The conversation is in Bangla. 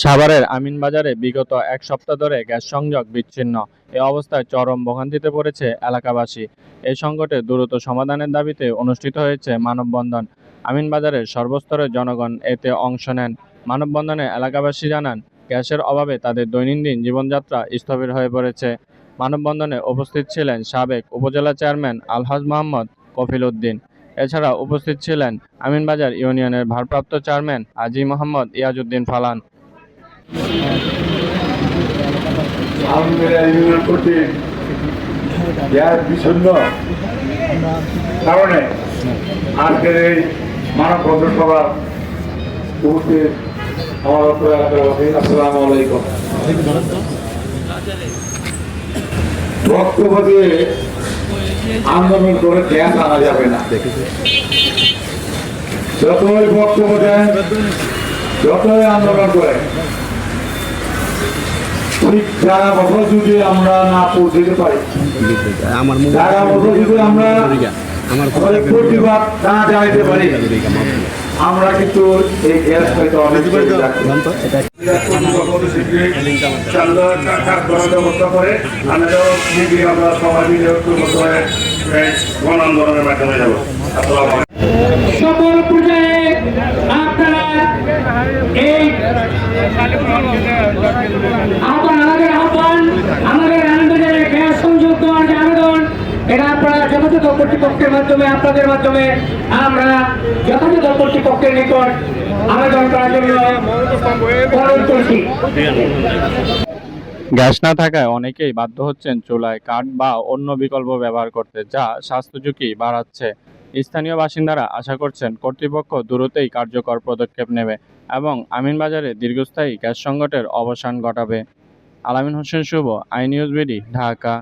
সাভারের আমিনবাজারে বিগত এক সপ্তাহ ধরে গ্যাস সংযোগ বিচ্ছিন্ন। এ অবস্থায় চরম ভোগান্তিতে পড়েছে এলাকাবাসী। এই সংকটে দ্রুত সমাধানের দাবিতে অনুষ্ঠিত হয়েছে মানববন্ধন। আমিনবাজারের সর্বস্তরের জনগণ এতে অংশ নেন। মানববন্ধনে এলাকাবাসী জানান, গ্যাসের অভাবে তাদের দৈনন্দিন জীবনযাত্রা স্থবির হয়ে পড়েছে। মানববন্ধনে উপস্থিত ছিলেন সাবেক উপজেলা চেয়ারম্যান আলহাজ মোহাম্মদ কফিল উদ্দিন। এছাড়া উপস্থিত ছিলেন আমিনবাজার ইউনিয়নের ভারপ্রাপ্ত চেয়ারম্যান আজি মোহাম্মদ ইয়াজউদ্দিন ফালান। কারণে আজকের এই মানব বন্ধন সভার উপস্থিত আমার আন্দোলন করে জ্ঞান আনা যাবে না। যতই বক্তব্য দেন যতই আন্দোলন করেন বছর যদি আমরা না পৌঁছতে পারি বছর যুগে আমরা আমার আমাদের প্রতিবাদ না জানাইতে পারি। আমরা কিন্তু এই গ্যাস হয়তো অনেক করে আমরা সবাই মিলে ঐক্যবদ্ধ হয়ে গণ আন্দোলনের মাধ্যমে যাব সকল পর্যায়ে আপনারা এই আহ্বান আমাদের আহ্বান আমাদের গ্যাস সংযোগ দেওয়ার যে আবেদন এটা আপনারা যথাযথ কর্তৃপক্ষের মাধ্যমে, আপনাদের মাধ্যমে আমরা যথাযথ কর্তৃপক্ষের নিকট আবেদন করার জন্য করছি। গ্যাস না থাকায় অনেকেই বাধ্য হচ্ছেন চুলায় কাঠ বা অন্য বিকল্প ব্যবহার করতে, যা স্বাস্থ্য ঝুঁকি বাড়াচ্ছে। স্থানীয় বাসিন্দারা আশা করছেন কর্তৃপক্ষ দ্রুতই কার্যকর পদক্ষেপ নেবে এবং আমিনবাজারে দীর্ঘস্থায়ী গ্যাস সংকটের অবসান ঘটাবে। Alamin Hossain Shuvo I News BD, Dhaka.